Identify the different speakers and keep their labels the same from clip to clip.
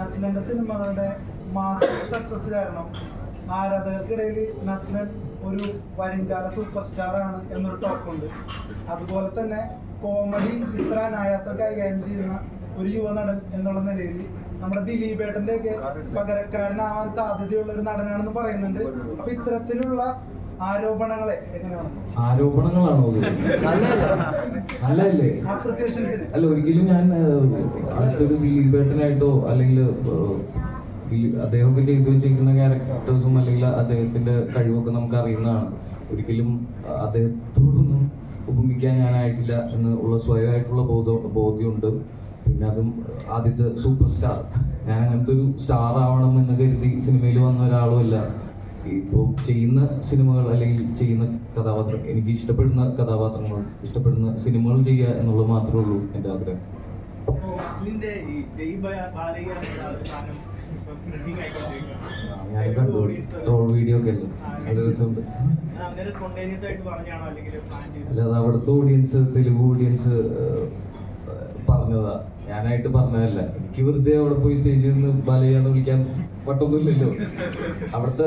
Speaker 1: നസ്ലന്റെ സിനിമകളുടെ mass success കാരണം ആരാധകർക്കിടയിൽ നസ്ലൻ ഒരു വരുംകാല സൂപ്പർ സ്റ്റാർ ആണ് എന്നൊരു ടോക്കുണ്ട് അതുപോലെ തന്നെ കോമഡി ഇത്ര അനായാസം കൈകാര്യം ചെയ്യുന്ന ഒരു യുവനടൻ എന്നുള്ള നിലയിൽ നമ്മുടെ ദിലീപേട്ടന്റെ ഒക്കെ പകരക്കാരനാവാൻ സാധ്യതയുള്ള ഒരു നടനാണെന്ന് പറയുന്നുണ്ട്. അപ്പൊ ഇത്തരത്തിലുള്ള ആരോപണങ്ങളെ എങ്ങനെയാണ്
Speaker 2: ആരോപണങ്ങളാണോ നല്ലല്ലേ നല്ലതല്ലേ? അല്ല ഒരിക്കലും ഞാൻ അടുത്തൊരു ദിലീപേട്ടനായിട്ടോ അല്ലെങ്കിൽ അദ്ദേഹമൊക്കെ ചെയ്തു വെച്ചിരിക്കുന്ന ക്യാരക്ടേഴ്സും അല്ലെങ്കിൽ അദ്ദേഹത്തിന്റെ കഴിവൊക്കെ നമുക്ക് അറിയുന്നതാണ് ഒരിക്കലും അദ്ദേഹത്തോടൊന്നും ഉപമിക്കാൻ ഞാനായിട്ടില്ല എന്ന് ഉള്ള സ്വയമായിട്ടുള്ള ബോധം ബോധ്യമുണ്ട്. പിന്നെ അതും ആദ്യത്തെ സൂപ്പർ സ്റ്റാർ. ഞാൻ അങ്ങനത്തെ ഒരു സ്റ്റാർ ആവണം എന്ന് കരുതി ഇപ്പോൾ ചെയ്യുന്ന സിനിമകൾ അല്ലെങ്കിൽ ചെയ്യുന്ന കഥാപാത്രം എനിക്ക് ഇഷ്ടപ്പെടുന്ന കഥാപാത്രങ്ങൾ ഇഷ്ടപ്പെടുന്ന സിനിമകൾ ചെയ്യുക എന്നുള്ളത് മാത്രമേ ഉള്ളൂ എന്റെ ആഗ്രഹം. ഞാൻ കണ്ടു. ട്രോൾ വീഡിയോ ഒക്കെ അല്ലേ? നല്ല രസമുണ്ട്. അല്ലാതെ അവിടുത്തെ ഓഡിയൻസ് തെലുഗു ഓഡിയൻസ് പറഞ്ഞതാ. ഞാനായിട്ട് പറഞ്ഞതല്ല. എനിക്ക് വെറുതെ അവിടെ പോയി സ്റ്റേജിൽ നിന്ന് ബാലയ്യാന്ന് വിളിക്കാൻ പറ്റൊന്നുമില്ലല്ലോ അവിടുത്തെ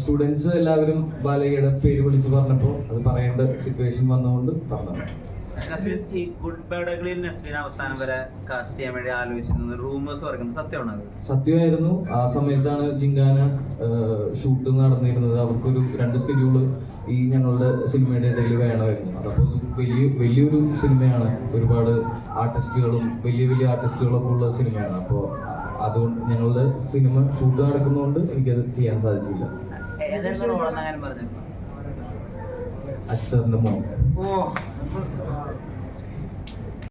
Speaker 2: സ്റ്റുഡൻസ് എല്ലാവരും ബാലയ്യയുടെ പേര് വിളിച്ച് പറഞ്ഞപ്പോൾ അത് പറയേണ്ട സിറ്റുവേഷൻ വന്നതുകൊണ്ട്
Speaker 3: പറഞ്ഞു ഈ ഗുഡ് ബൈഡകളിൽ അവസാനം വരെ കാസ്റ്റ് ചെയ്യാൻ വേണ്ടി ആലോചിച്ചിരുന്നു റൂമേഴ്സ് പറയുന്നത് സത്യമാണോ അത്?
Speaker 2: സത്യമായിരുന്നു. ആ സമയത്താണ് ജിങ്കാന ഷൂട്ട് നടന്നിരുന്നത്. അവർക്കൊരു രണ്ട് സ്കെഡ്യൂൾ ഈ ഞങ്ങളുടെ സിനിമയുടെ ഇടയിൽ വേണമായിരുന്നു. അതപ്പോൾ ഇത് വലിയ വലിയൊരു സിനിമയാണ്. ഒരുപാട് ആർട്ടിസ്റ്റുകളും വലിയ വലിയ ആർട്ടിസ്റ്റുകളൊക്കെ ഉള്ള സിനിമയാണ്. അപ്പോൾ അതുകൊണ്ട് ഞങ്ങളുടെ സിനിമ ഷൂട്ട് നടക്കുന്നതുകൊണ്ട് എനിക്കത് ചെയ്യാൻ സാധിച്ചില്ല. അച്ഛന്റെ മോൻ.